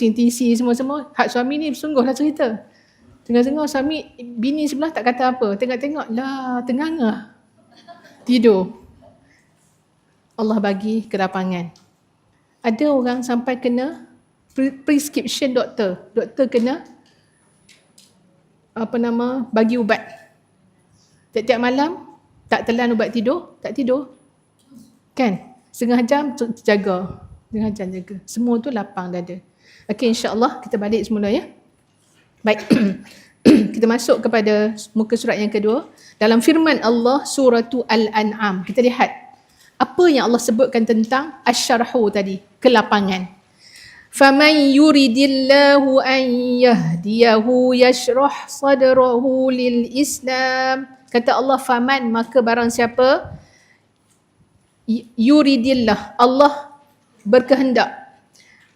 CTC semua-semua. Hak suami ni sungguhlah cerita. Tengah-tengah suami, bini sebelah tak kata apa. Tengok-tengok lah, tengah Tidur. Allah bagi kelapangan. Ada orang sampai kena prescription doktor. Doktor kena apa nama bagi ubat. Tiap-tiap malam tak telan ubat tidur, tak tidur. Kan? Setengah jam jaga. Setengah jam jaga. Semua tu lapang dada. Okey insya-Allah kita balik semula ya. Baik. kita masuk kepada muka surat yang kedua. Dalam firman Allah surah Al-An'am. Kita lihat apa yang Allah sebutkan tentang asyarhu tadi, kelapangan. فَمَنْ يُرِدِ اللَّهُ أَنْ يَهْدِيَهُ يَشْرَحْ صَدْرَهُ لِلْإِسْلَامِ Kata Allah, faman maka barang siapa yuridillah Allah berkehendak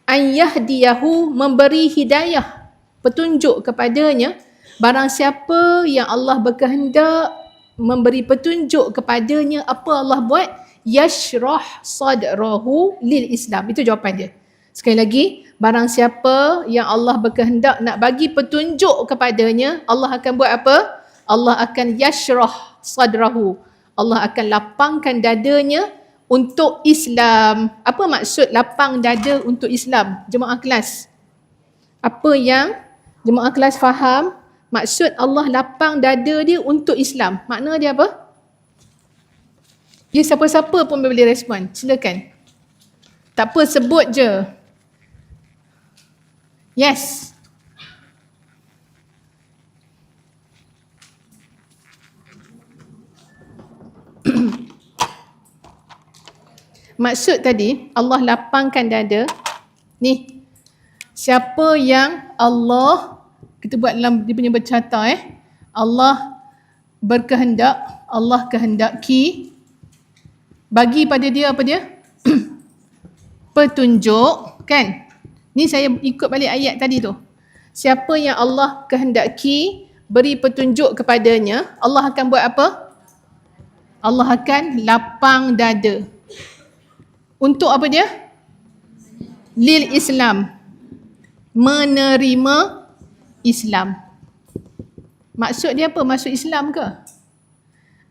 an yahdiyahu memberi hidayah petunjuk kepadanya. Barang siapa yang Allah berkehendak memberi petunjuk kepadanya apa Allah buat? Yashrah sadrahu lil Islam. Itu jawapan dia. Sekali lagi barang siapa yang Allah berkehendak nak bagi petunjuk kepadanya Allah akan buat apa? Allah akan yashrah sadrahu. Allah akan lapangkan dadanya untuk Islam. Apa maksud lapang dada untuk Islam? Jemaah kelas. Apa yang jemaah kelas faham? Maksud Allah lapang dada dia untuk Islam. Makna dia apa? Ya siapa-siapa pun boleh respon. Silakan. Tak apa sebut je. Yes. Maksud tadi Allah lapangkan dada. Ni. Siapa yang Allah kita buat dalam dia punya bercata eh. Allah berkehendak, Allah kehendaki bagi pada dia apa dia? Petunjuk, kan? Ni saya ikut balik ayat tadi tu. Siapa yang Allah kehendaki beri petunjuk kepadanya, Allah akan buat apa? Allah akan lapang dada. Untuk apa dia? Lil Islam. Menerima Islam. Maksud dia apa? Masuk Islam ke?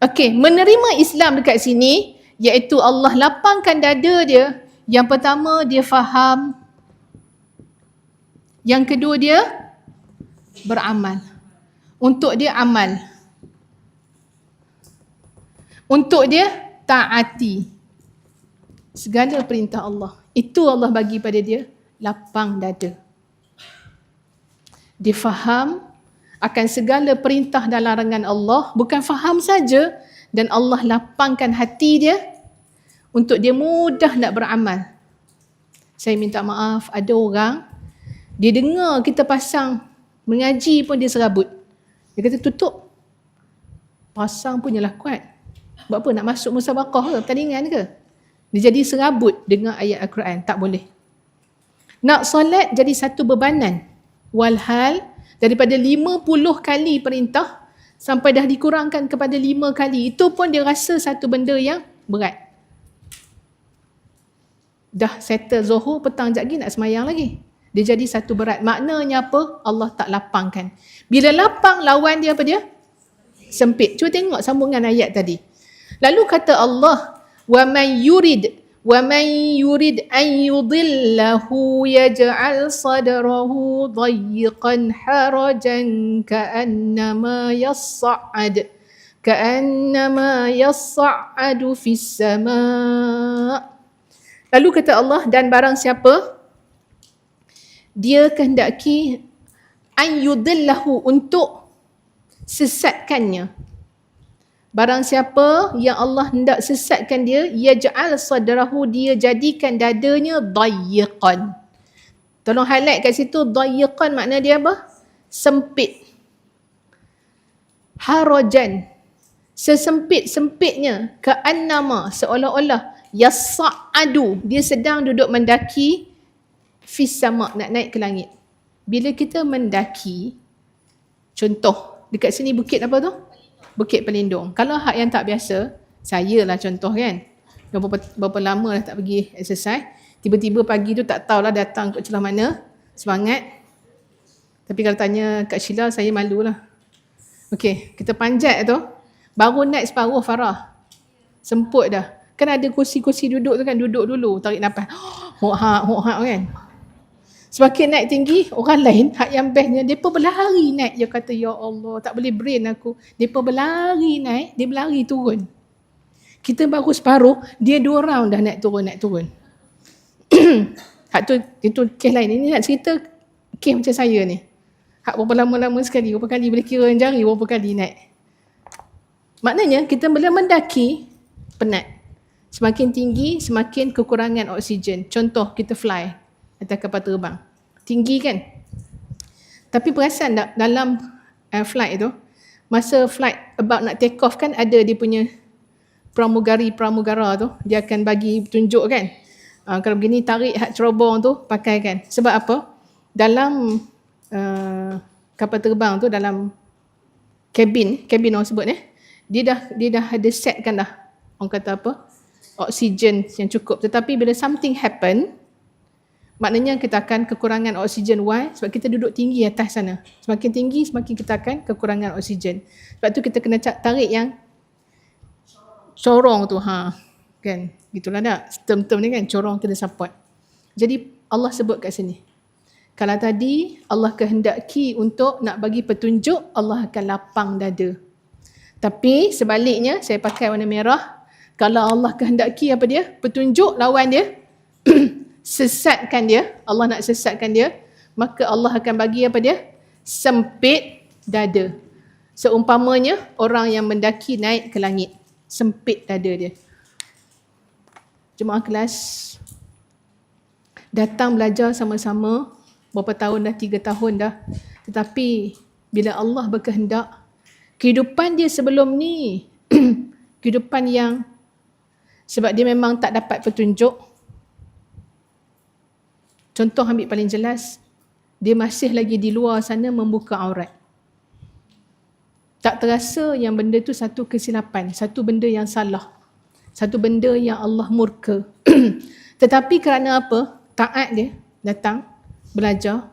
Okey, menerima Islam dekat sini iaitu Allah lapangkan dada dia. Yang pertama dia faham. Yang kedua dia beramal. Untuk dia amal. Untuk dia taati segala perintah Allah. Itu Allah bagi pada dia lapang dada. Dia faham akan segala perintah dan larangan Allah. Bukan faham saja dan Allah lapangkan hati dia untuk dia mudah nak beramal. Saya minta maaf ada orang dia dengar kita pasang mengaji pun dia serabut. Dia kata tutup. Pasang pun lah kuat. Buat apa nak masuk musabakah ke? Pertandingan ke? Dia jadi serabut dengan ayat Al-Quran. Tak boleh. Nak solat jadi satu bebanan. Walhal daripada 50 kali perintah sampai dah dikurangkan kepada 5 kali. Itu pun dia rasa satu benda yang berat. Dah settle zuhur, petang sekejap lagi nak semayang lagi. Dia jadi satu berat. Maknanya apa? Allah tak lapangkan. Bila lapang, lawan dia apa dia? Sempit. Cuba tengok sambungan ayat tadi. Lalu kata Allah, ومن يرد ومن يرد أن يضله يجعل صدره ضيقا حرجا كأنما يصعد كأنما يصعد في السماء. Lalu kata Allah dan barang siapa? Dia kehendaki an yudillahu untuk sesatkannya. Barang siapa yang Allah hendak sesatkan dia, ia ja'al sadrahu dia jadikan dadanya dayiqan. Tolong highlight kat situ dayiqan makna dia apa? Sempit. Harajan. Sesempit-sempitnya ka'annama seolah-olah yasa'adu. Dia sedang duduk mendaki fis sama nak naik ke langit. Bila kita mendaki, contoh dekat sini bukit apa tu? Bukit Pelindung. Kalau hak yang tak biasa, saya lah contoh kan. Berapa, berapa lama dah tak pergi exercise. Tiba-tiba pagi tu tak tahulah datang ke celah mana. Semangat. Tapi kalau tanya Kak Sheila, saya malulah. Okey, kita panjat tu. Baru naik separuh Farah. Semput dah. Kan ada kursi-kursi duduk tu kan. Duduk dulu. Tarik nafas. Hok hak, hok hak kan. Semakin naik tinggi, orang lain, hak yang bestnya, mereka berlari naik. Dia kata, Ya Allah, tak boleh brain aku. Mereka berlari naik, dia berlari turun. Kita baru separuh, dia dua round dah naik turun, naik turun. hak tu, itu kes lain. Ini nak cerita kes macam saya ni. Hak berapa lama-lama sekali, berapa kali boleh kira jari, berapa kali naik. Maknanya, kita bila mendaki, penat. Semakin tinggi, semakin kekurangan oksigen. Contoh, kita fly atas kapal terbang. Tinggi kan? Tapi perasan tak dalam uh, flight tu, masa flight about nak take off kan ada dia punya pramugari-pramugara tu, dia akan bagi tunjuk kan. Uh, kalau begini tarik hak cerobong tu pakai kan. Sebab apa? Dalam uh, kapal terbang tu dalam cabin, cabin orang sebut ni, dia dah dia dah ada set kan dah. Orang kata apa? Oksigen yang cukup. Tetapi bila something happen, Maknanya kita akan kekurangan oksigen. Why? Sebab kita duduk tinggi atas sana. Semakin tinggi, semakin kita akan kekurangan oksigen. Sebab tu kita kena tarik yang corong tu. Ha. Kan? Gitulah tak? Term-term ni kan, corong kena support. Jadi Allah sebut kat sini. Kalau tadi Allah kehendaki untuk nak bagi petunjuk, Allah akan lapang dada. Tapi sebaliknya, saya pakai warna merah. Kalau Allah kehendaki apa dia? Petunjuk lawan dia. Sesatkan dia, Allah nak sesatkan dia, maka Allah akan bagi apa dia? Sempit dada. Seumpamanya orang yang mendaki naik ke langit. Sempit dada dia. Jemaah kelas datang belajar sama-sama berapa tahun dah, tiga tahun dah. Tetapi bila Allah berkehendak, kehidupan dia sebelum ni, kehidupan yang sebab dia memang tak dapat petunjuk, Contoh ambil paling jelas, dia masih lagi di luar sana membuka aurat. Tak terasa yang benda tu satu kesilapan, satu benda yang salah. Satu benda yang Allah murka. Tetapi kerana apa? Taat dia datang, belajar.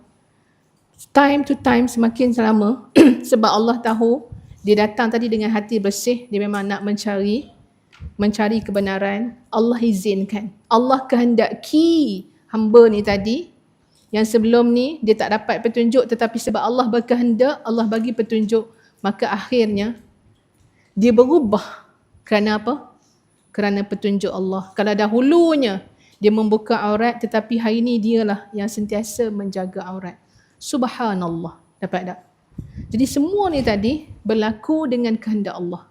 Time to time semakin lama sebab Allah tahu dia datang tadi dengan hati bersih, dia memang nak mencari mencari kebenaran, Allah izinkan. Allah kehendaki hamba ni tadi yang sebelum ni dia tak dapat petunjuk tetapi sebab Allah berkehendak Allah bagi petunjuk maka akhirnya dia berubah kerana apa? Kerana petunjuk Allah. Kalau dahulunya dia membuka aurat tetapi hari ini dialah yang sentiasa menjaga aurat. Subhanallah. Dapat tak? Jadi semua ni tadi berlaku dengan kehendak Allah.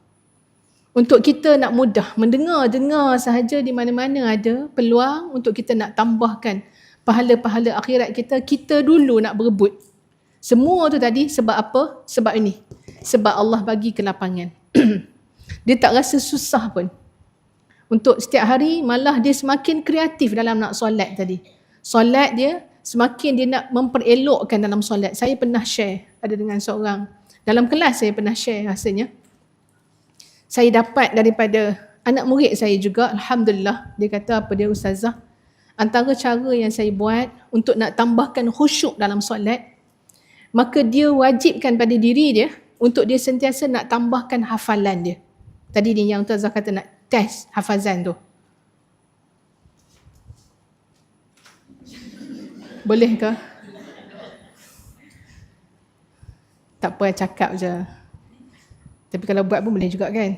Untuk kita nak mudah mendengar-dengar sahaja di mana-mana ada peluang untuk kita nak tambahkan pahala-pahala akhirat kita, kita dulu nak berebut. Semua tu tadi sebab apa? Sebab ini. Sebab Allah bagi kelapangan. dia tak rasa susah pun. Untuk setiap hari malah dia semakin kreatif dalam nak solat tadi. Solat dia semakin dia nak memperelokkan dalam solat. Saya pernah share ada dengan seorang dalam kelas saya pernah share rasanya saya dapat daripada anak murid saya juga alhamdulillah. Dia kata apa dia ustazah? Antara cara yang saya buat untuk nak tambahkan khusyuk dalam solat maka dia wajibkan pada diri dia untuk dia sentiasa nak tambahkan hafalan dia. Tadi ni yang ustazah kata nak test hafazan tu. Boleh ke? Tak apa cakap je tapi kalau buat pun boleh juga kan.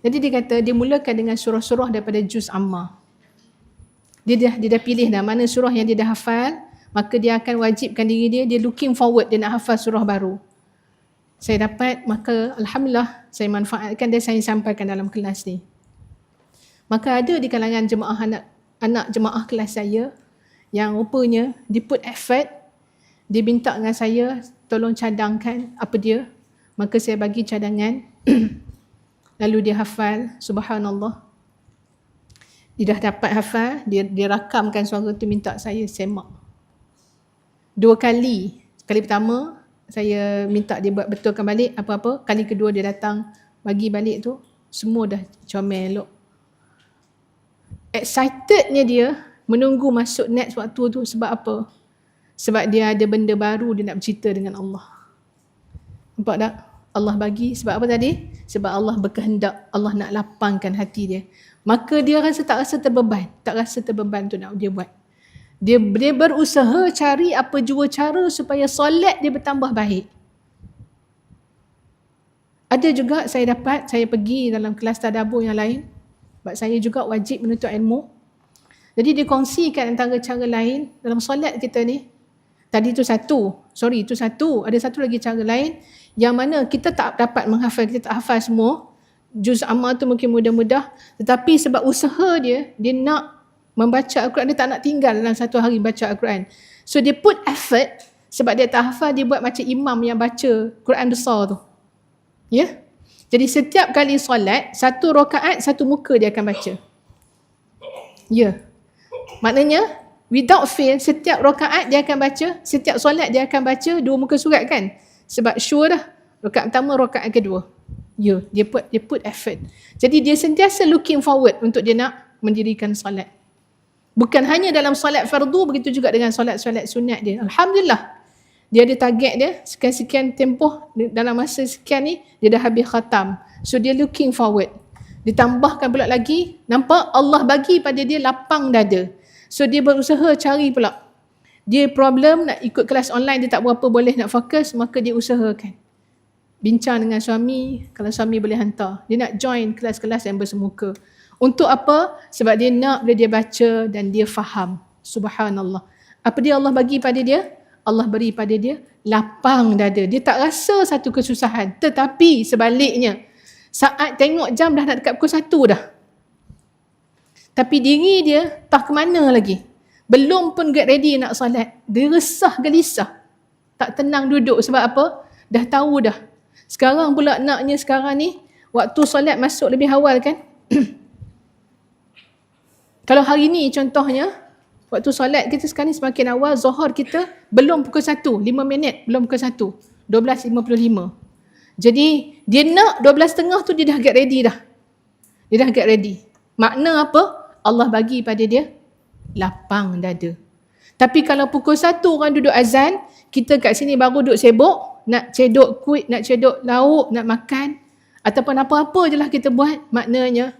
Jadi dia kata dia mulakan dengan surah-surah daripada juz amma. Dia dah dia dah pilih dah mana surah yang dia dah hafal, maka dia akan wajibkan diri dia dia looking forward dia nak hafal surah baru. Saya dapat maka alhamdulillah saya manfaatkan dan saya sampaikan dalam kelas ni. Maka ada di kalangan jemaah anak anak jemaah kelas saya yang rupanya dia put effort dia minta dengan saya tolong cadangkan apa dia maka saya bagi cadangan. Lalu dia hafal subhanallah. Dia dah dapat hafal dia dia rakamkan suara tu minta saya semak. Dua kali. Kali pertama saya minta dia buat betulkan balik apa-apa. Kali kedua dia datang bagi balik tu semua dah comel elok. Excitednya dia menunggu masuk next waktu tu sebab apa? Sebab dia ada benda baru dia nak bercerita dengan Allah. Nampak tak? Allah bagi sebab apa tadi? Sebab Allah berkehendak, Allah nak lapangkan hati dia. Maka dia rasa tak rasa terbeban, tak rasa terbeban tu nak dia buat. Dia dia berusaha cari apa jua cara supaya solat dia bertambah baik. Ada juga saya dapat, saya pergi dalam kelas tadabbur yang lain. Sebab saya juga wajib menuntut ilmu. Jadi dikongsikan antara cara lain dalam solat kita ni. Tadi tu satu, sorry tu satu. Ada satu lagi cara lain yang mana kita tak dapat menghafal, kita tak hafal semua. Juz amal tu mungkin mudah-mudah. Tetapi sebab usaha dia, dia nak membaca Al-Quran, dia tak nak tinggal dalam satu hari baca Al-Quran. So dia put effort sebab dia tak hafal, dia buat macam imam yang baca Quran besar tu. Ya? Yeah? Jadi setiap kali solat, satu rokaat, satu muka dia akan baca. Ya. Yeah. Maknanya, without fail, setiap rokaat dia akan baca, setiap solat dia akan baca dua muka surat kan? Sebab sure dah. Rakaat pertama, rakaat kedua. Ya, yeah, dia put dia put effort. Jadi dia sentiasa looking forward untuk dia nak mendirikan solat. Bukan hanya dalam solat fardu, begitu juga dengan solat-solat sunat dia. Alhamdulillah. Dia ada target dia, sekian-sekian tempoh dalam masa sekian ni, dia dah habis khatam. So dia looking forward. Ditambahkan pula lagi, nampak Allah bagi pada dia lapang dada. So dia berusaha cari pula dia problem nak ikut kelas online dia tak berapa boleh nak fokus maka dia usahakan. Bincang dengan suami kalau suami boleh hantar. Dia nak join kelas-kelas yang bersemuka. Untuk apa? Sebab dia nak bila dia baca dan dia faham. Subhanallah. Apa dia Allah bagi pada dia? Allah beri pada dia lapang dada. Dia tak rasa satu kesusahan. Tetapi sebaliknya saat tengok jam dah nak dekat pukul satu dah. Tapi diri dia tak ke mana lagi belum pun get ready nak solat. Dia resah gelisah. Tak tenang duduk sebab apa? Dah tahu dah. Sekarang pula naknya sekarang ni, waktu solat masuk lebih awal kan? Kalau hari ni contohnya, waktu solat kita sekarang ni semakin awal, zohor kita belum pukul 1, 5 minit belum pukul 1, 12.55. Jadi dia nak 12.30 tu dia dah get ready dah. Dia dah get ready. Makna apa? Allah bagi pada dia lapang dada. Tapi kalau pukul satu orang duduk azan, kita kat sini baru duduk sibuk, nak cedok kuih, nak cedok lauk, nak makan, ataupun apa-apa je lah kita buat, maknanya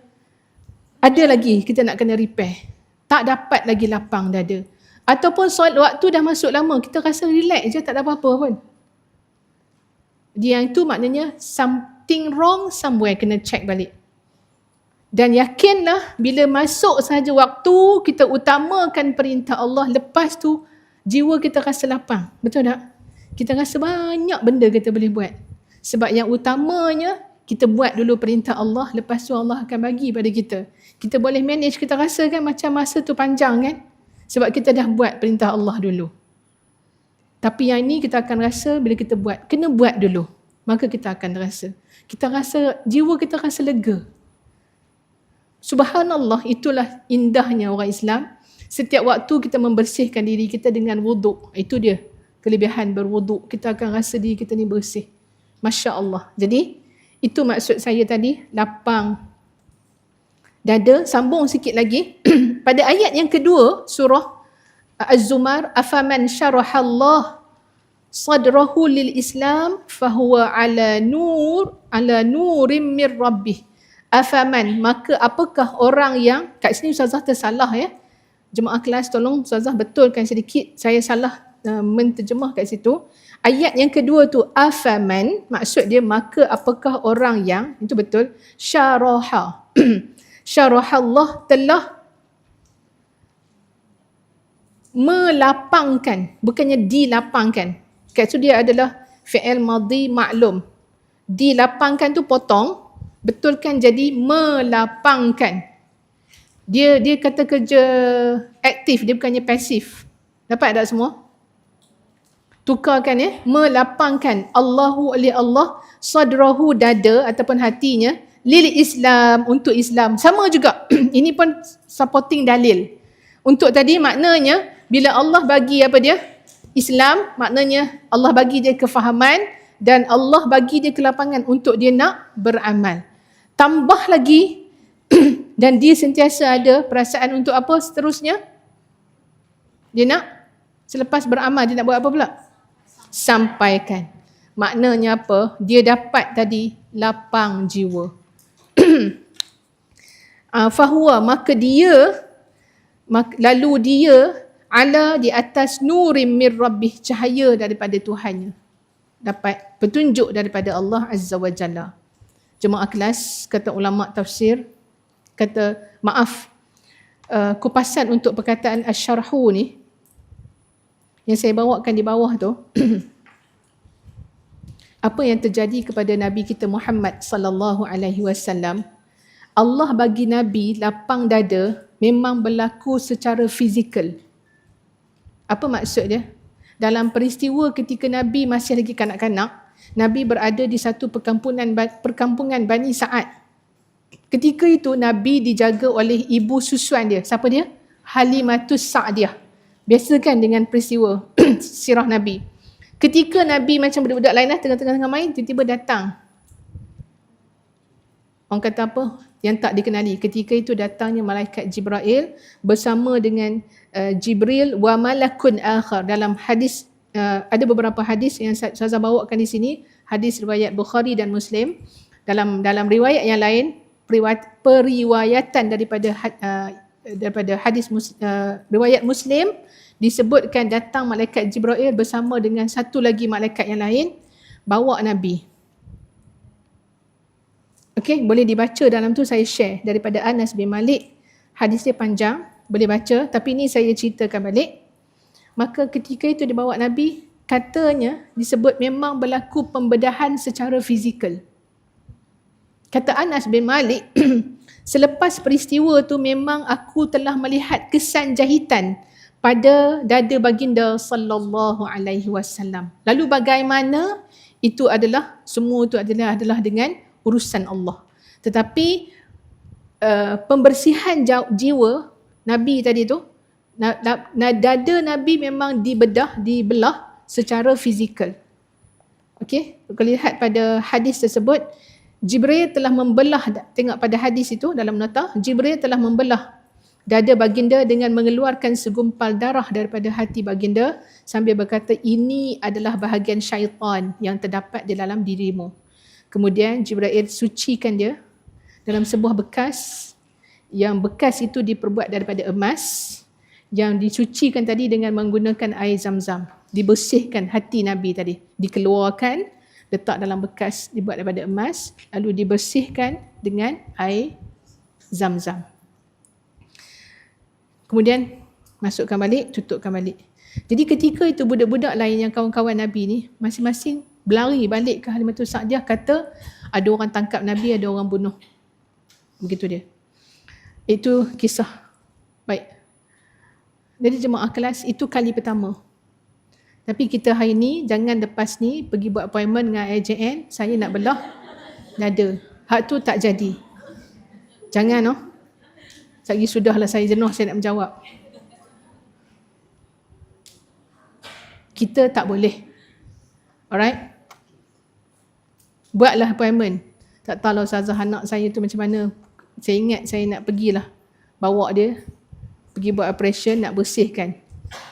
ada lagi kita nak kena repair. Tak dapat lagi lapang dada. Ataupun soal waktu dah masuk lama, kita rasa relax je, tak ada apa-apa pun. Dia yang tu maknanya something wrong somewhere, kena check balik. Dan yakinlah bila masuk sahaja waktu kita utamakan perintah Allah lepas tu jiwa kita rasa lapang. Betul tak? Kita rasa banyak benda kita boleh buat. Sebab yang utamanya kita buat dulu perintah Allah lepas tu Allah akan bagi pada kita. Kita boleh manage kita rasa kan macam masa tu panjang kan? Sebab kita dah buat perintah Allah dulu. Tapi yang ini kita akan rasa bila kita buat. Kena buat dulu. Maka kita akan rasa. Kita rasa, jiwa kita rasa lega. Subhanallah itulah indahnya orang Islam. Setiap waktu kita membersihkan diri kita dengan wuduk. Itu dia kelebihan berwuduk. Kita akan rasa diri kita ni bersih. Masya Allah. Jadi itu maksud saya tadi. Lapang dada. Sambung sikit lagi. Pada ayat yang kedua surah Az-Zumar. Afaman syarahallah sadrahu lil Islam fahuwa ala nur ala nurim mir rabbih afaman maka apakah orang yang kat sini ustazah tersalah ya. Jemaah kelas tolong ustazah betulkan sedikit saya salah uh, menterjemah kat situ. Ayat yang kedua tu afaman maksud dia maka apakah orang yang itu betul syaraha. Syaraha Allah telah melapangkan bukannya dilapangkan. Kat situ dia adalah fi'il madhi maklum dilapangkan tu potong betulkan jadi melapangkan. Dia dia kata kerja aktif, dia bukannya pasif. Dapat tak semua? Tukarkan ya, melapangkan Allahu oleh Allah sadrahu dada ataupun hatinya lil Islam untuk Islam. Sama juga. Ini pun supporting dalil. Untuk tadi maknanya bila Allah bagi apa dia? Islam maknanya Allah bagi dia kefahaman dan Allah bagi dia kelapangan untuk dia nak beramal tambah lagi dan dia sentiasa ada perasaan untuk apa seterusnya? Dia nak Selepas beramal dia nak buat apa pula? Sampaikan. Maknanya apa? Dia dapat tadi lapang jiwa. uh, fahuwa maka dia lalu dia ala di atas nurim mir rabbih cahaya daripada Tuhannya dapat petunjuk daripada Allah Azza wa Jalla jemaah kelas kata ulama tafsir kata maaf uh, kupasan untuk perkataan asyarhu ni yang saya bawakan di bawah tu apa yang terjadi kepada nabi kita Muhammad sallallahu alaihi wasallam Allah bagi nabi lapang dada memang berlaku secara fizikal apa maksud dia? Dalam peristiwa ketika Nabi masih lagi kanak-kanak, Nabi berada di satu perkampungan perkampungan Bani Sa'ad. Ketika itu Nabi dijaga oleh ibu susuan dia. Siapa dia? Halimatus Sa'diyah. Biasa kan dengan peristiwa sirah Nabi. Ketika Nabi macam budak-budak lain lah tengah-tengah main, tiba-tiba datang. Orang kata apa? Yang tak dikenali. Ketika itu datangnya malaikat Jibril bersama dengan uh, Jibril wa malakun akhar dalam hadis uh, ada beberapa hadis yang saya, bawakan di sini. Hadis riwayat Bukhari dan Muslim. Dalam dalam riwayat yang lain periwayat, periwayatan daripada uh, daripada hadis uh, riwayat Muslim disebutkan datang malaikat Jibril bersama dengan satu lagi malaikat yang lain bawa Nabi. Okey, boleh dibaca dalam tu saya share daripada Anas bin Malik. Hadis dia panjang boleh baca. Tapi ni saya ceritakan balik maka ketika itu dibawa Nabi katanya disebut memang berlaku pembedahan secara fizikal. Kata Anas bin Malik selepas peristiwa tu memang aku telah melihat kesan jahitan pada dada baginda sallallahu alaihi wasallam. Lalu bagaimana? Itu adalah semua itu adalah adalah dengan urusan Allah. Tetapi uh, pembersihan jiwa Nabi tadi tu, dada Nabi memang dibedah, dibelah secara fizikal. Okey, kalau lihat pada hadis tersebut, Jibril telah membelah, tengok pada hadis itu dalam nota, Jibril telah membelah dada baginda dengan mengeluarkan segumpal darah daripada hati baginda sambil berkata ini adalah bahagian syaitan yang terdapat di dalam dirimu. Kemudian Jibril sucikan dia dalam sebuah bekas yang bekas itu diperbuat daripada emas yang dicucikan tadi dengan menggunakan air zam-zam. Dibersihkan hati Nabi tadi. Dikeluarkan letak dalam bekas dibuat daripada emas lalu dibersihkan dengan air zam-zam. Kemudian masukkan balik tutupkan balik. Jadi ketika itu budak-budak lain yang kawan-kawan Nabi ni masing-masing berlari balik ke Halimatul Sa'diyah kata ada orang tangkap Nabi ada orang bunuh. Begitu dia. Itu kisah. Baik. Jadi jemaah kelas itu kali pertama. Tapi kita hari ni jangan lepas ni pergi buat appointment dengan AJN, saya nak belah dada. Hak tu tak jadi. Jangan oh. Lagi sudahlah saya jenuh saya nak menjawab. Kita tak boleh. Alright? Buatlah appointment. Tak tahu lah Ustazah anak saya tu macam mana saya ingat saya nak pergilah bawa dia pergi buat operation nak bersihkan.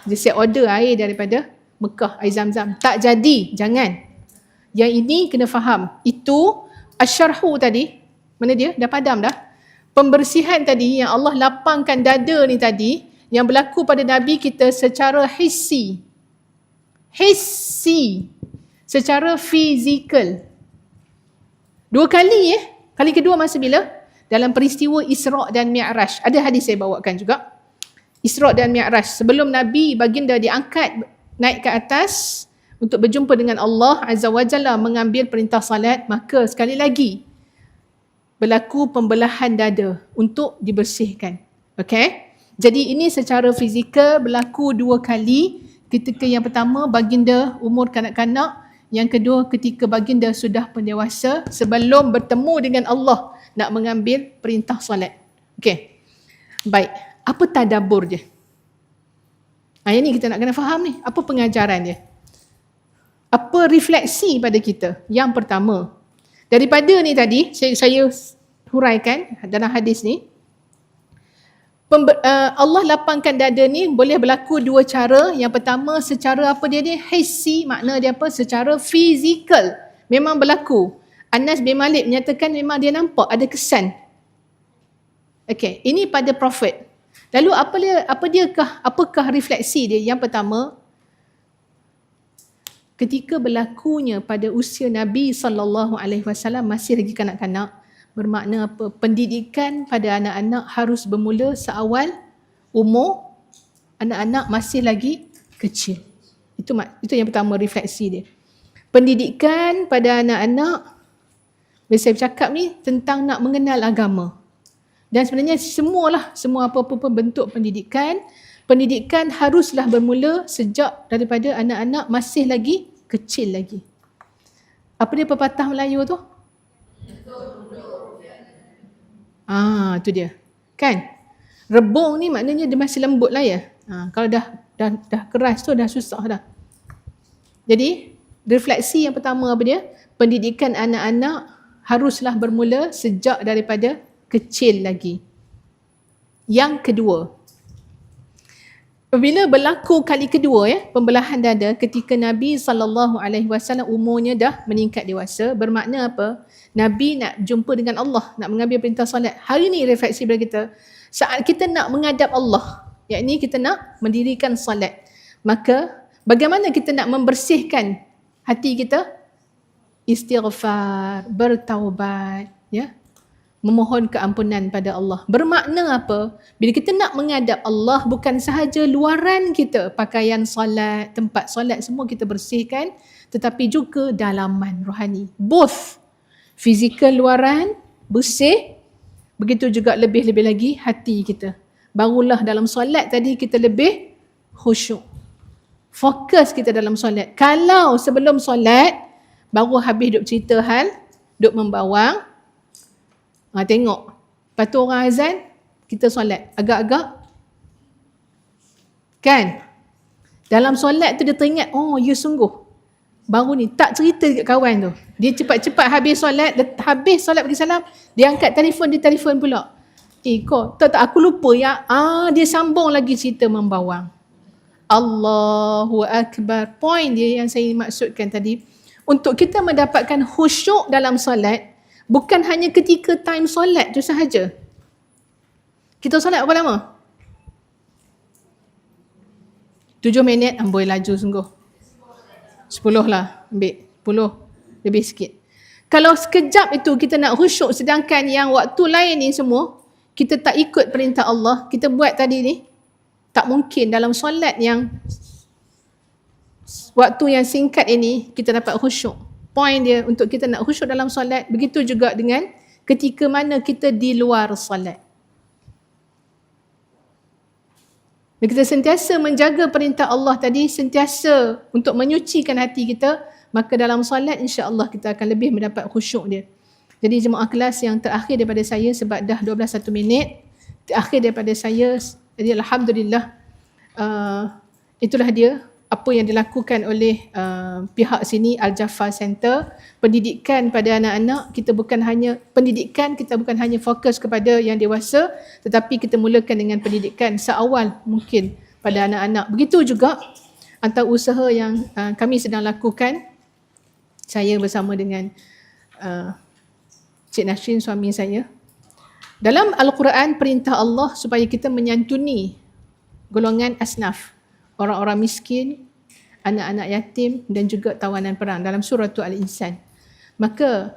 Dia saya order air daripada Mekah, air zam-zam. Tak jadi, jangan. Yang ini kena faham. Itu asyarhu tadi, mana dia? Dah padam dah. Pembersihan tadi yang Allah lapangkan dada ni tadi, yang berlaku pada Nabi kita secara hissi. Hissi. Secara fizikal. Dua kali eh. Kali kedua masa bila? dalam peristiwa Isra' dan Mi'raj. Ada hadis saya bawakan juga. Isra' dan Mi'raj. Sebelum Nabi baginda diangkat naik ke atas untuk berjumpa dengan Allah Azza wa Jalla mengambil perintah salat, maka sekali lagi berlaku pembelahan dada untuk dibersihkan. Okay? Jadi ini secara fizikal berlaku dua kali. Ketika yang pertama baginda umur kanak-kanak, yang kedua ketika baginda sudah pendewasa sebelum bertemu dengan Allah nak mengambil perintah solat. Okey. Baik. Apa tadabur dia? Ha, yang ni kita nak kena faham ni. Apa pengajaran dia? Apa refleksi pada kita? Yang pertama. Daripada ni tadi, saya, saya huraikan dalam hadis ni. Uh, Allah lapangkan dada ni boleh berlaku dua cara. Yang pertama secara apa dia ni? Hissi makna dia apa? Secara fizikal. Memang berlaku. Anas bin Malik menyatakan memang dia nampak ada kesan. Okey, ini pada prophet. Lalu apa dia apa diakah apakah refleksi dia? Yang pertama ketika berlakunya pada usia Nabi sallallahu alaihi wasallam masih lagi kanak-kanak bermakna apa? Pendidikan pada anak-anak harus bermula seawal umur anak-anak masih lagi kecil. Itu itu yang pertama refleksi dia. Pendidikan pada anak-anak bila saya bercakap ni tentang nak mengenal agama. Dan sebenarnya semualah, semua apa-apa bentuk pendidikan, pendidikan haruslah bermula sejak daripada anak-anak masih lagi kecil lagi. Apa dia pepatah Melayu tu? Ah, tu dia. Kan? Rebung ni maknanya dia masih lembut lah ya. Ha, kalau dah, dah dah keras tu dah susah dah. Jadi, refleksi yang pertama apa dia? Pendidikan anak-anak haruslah bermula sejak daripada kecil lagi. Yang kedua, Apabila berlaku kali kedua ya pembelahan dada ketika Nabi sallallahu alaihi wasallam umurnya dah meningkat dewasa bermakna apa? Nabi nak jumpa dengan Allah, nak mengambil perintah solat. Hari ni refleksi bagi kita saat kita nak menghadap Allah, yakni kita nak mendirikan solat. Maka bagaimana kita nak membersihkan hati kita? Istighfar, bertaubat, ya memohon keampunan pada Allah. Bermakna apa? Bila kita nak menghadap Allah bukan sahaja luaran kita, pakaian solat, tempat solat semua kita bersihkan, tetapi juga dalaman rohani. Both fizikal luaran bersih, begitu juga lebih-lebih lagi hati kita. Barulah dalam solat tadi kita lebih khusyuk. Fokus kita dalam solat. Kalau sebelum solat, baru habis duk cerita hal, duk membawang, Ha, tengok. Lepas tu orang azan, kita solat. Agak-agak. Kan? Dalam solat tu dia teringat, oh you sungguh. Baru ni, tak cerita dekat kawan tu. Dia cepat-cepat habis solat, habis solat bagi salam, dia angkat telefon, dia telefon pula. Eh kau, tak tak aku lupa ya. Ah dia sambung lagi cerita membawang. Allahu Akbar. Point dia yang saya maksudkan tadi. Untuk kita mendapatkan khusyuk dalam solat, bukan hanya ketika time solat tu sahaja. Kita solat berapa lama? Tujuh minit, amboi laju sungguh. Sepuluh lah, ambil. Sepuluh, lebih sikit. Kalau sekejap itu kita nak khusyuk sedangkan yang waktu lain ni semua, kita tak ikut perintah Allah, kita buat tadi ni, tak mungkin dalam solat yang waktu yang singkat ini kita dapat khusyuk point dia untuk kita nak khusyuk dalam solat begitu juga dengan ketika mana kita di luar solat. Dan kita sentiasa menjaga perintah Allah tadi sentiasa untuk menyucikan hati kita maka dalam solat insya-Allah kita akan lebih mendapat khusyuk dia. Jadi jemaah kelas yang terakhir daripada saya sebab dah 12 1 minit terakhir daripada saya jadi alhamdulillah uh, itulah dia apa yang dilakukan oleh uh, pihak sini Al-Jaffa Center pendidikan pada anak-anak kita bukan hanya pendidikan kita bukan hanya fokus kepada yang dewasa tetapi kita mulakan dengan pendidikan seawal mungkin pada anak-anak. Begitu juga antara usaha yang uh, kami sedang lakukan. Saya bersama dengan uh, Cik Nasrin suami saya. Dalam Al-Quran perintah Allah supaya kita menyantuni golongan asnaf orang-orang miskin, anak-anak yatim dan juga tawanan perang dalam surah Al-Insan. Maka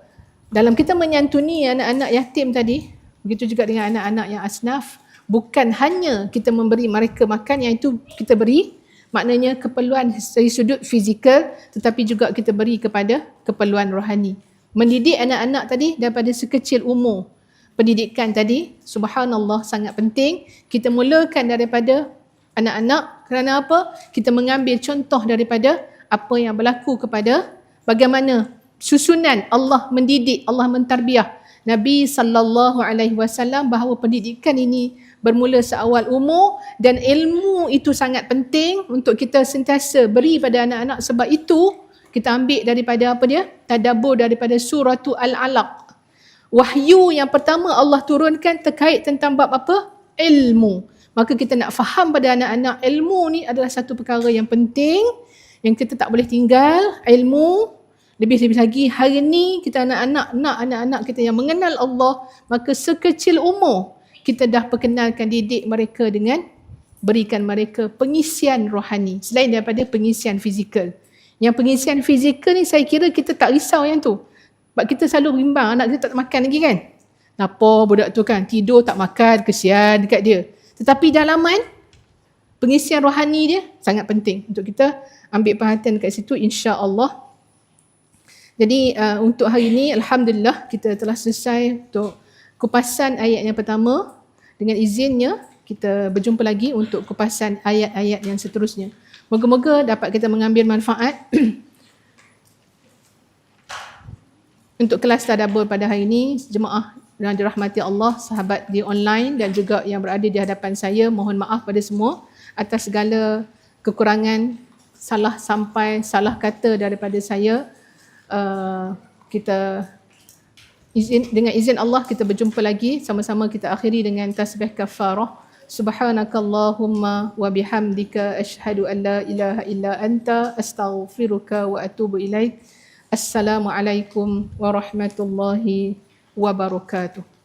dalam kita menyantuni anak-anak yatim tadi, begitu juga dengan anak-anak yang asnaf, bukan hanya kita memberi mereka makan yang itu kita beri, maknanya keperluan dari sudut fizikal tetapi juga kita beri kepada keperluan rohani. Mendidik anak-anak tadi daripada sekecil umur. Pendidikan tadi, subhanallah sangat penting. Kita mulakan daripada anak-anak kerana apa? Kita mengambil contoh daripada apa yang berlaku kepada bagaimana susunan Allah mendidik, Allah mentarbiah Nabi sallallahu alaihi wasallam bahawa pendidikan ini bermula seawal umur dan ilmu itu sangat penting untuk kita sentiasa beri pada anak-anak sebab itu kita ambil daripada apa dia? Tadabbur daripada surah Al-Alaq. Wahyu yang pertama Allah turunkan terkait tentang bab apa? ilmu. Maka kita nak faham pada anak-anak ilmu ni adalah satu perkara yang penting yang kita tak boleh tinggal ilmu lebih-lebih lagi hari ni kita anak-anak nak anak-anak kita yang mengenal Allah maka sekecil umur kita dah perkenalkan didik mereka dengan berikan mereka pengisian rohani selain daripada pengisian fizikal. Yang pengisian fizikal ni saya kira kita tak risau yang tu. Sebab kita selalu bimbang anak kita tak makan lagi kan. Napa budak tu kan tidur tak makan kesian dekat dia. Tetapi dalaman pengisian rohani dia sangat penting untuk kita ambil perhatian dekat situ insya-Allah. Jadi uh, untuk hari ini alhamdulillah kita telah selesai untuk kupasan ayat yang pertama dengan izinnya kita berjumpa lagi untuk kupasan ayat-ayat yang seterusnya. Moga-moga dapat kita mengambil manfaat untuk kelas tadabbur pada hari ini. Jemaah yang dirahmati Allah, sahabat di online dan juga yang berada di hadapan saya, mohon maaf pada semua atas segala kekurangan, salah sampai, salah kata daripada saya. Uh, kita izin dengan izin Allah kita berjumpa lagi sama-sama kita akhiri dengan tasbih kafarah subhanakallahumma wa bihamdika ashhadu an la ilaha illa anta astaghfiruka wa atubu ilaik assalamu alaikum warahmatullahi wabarakatuh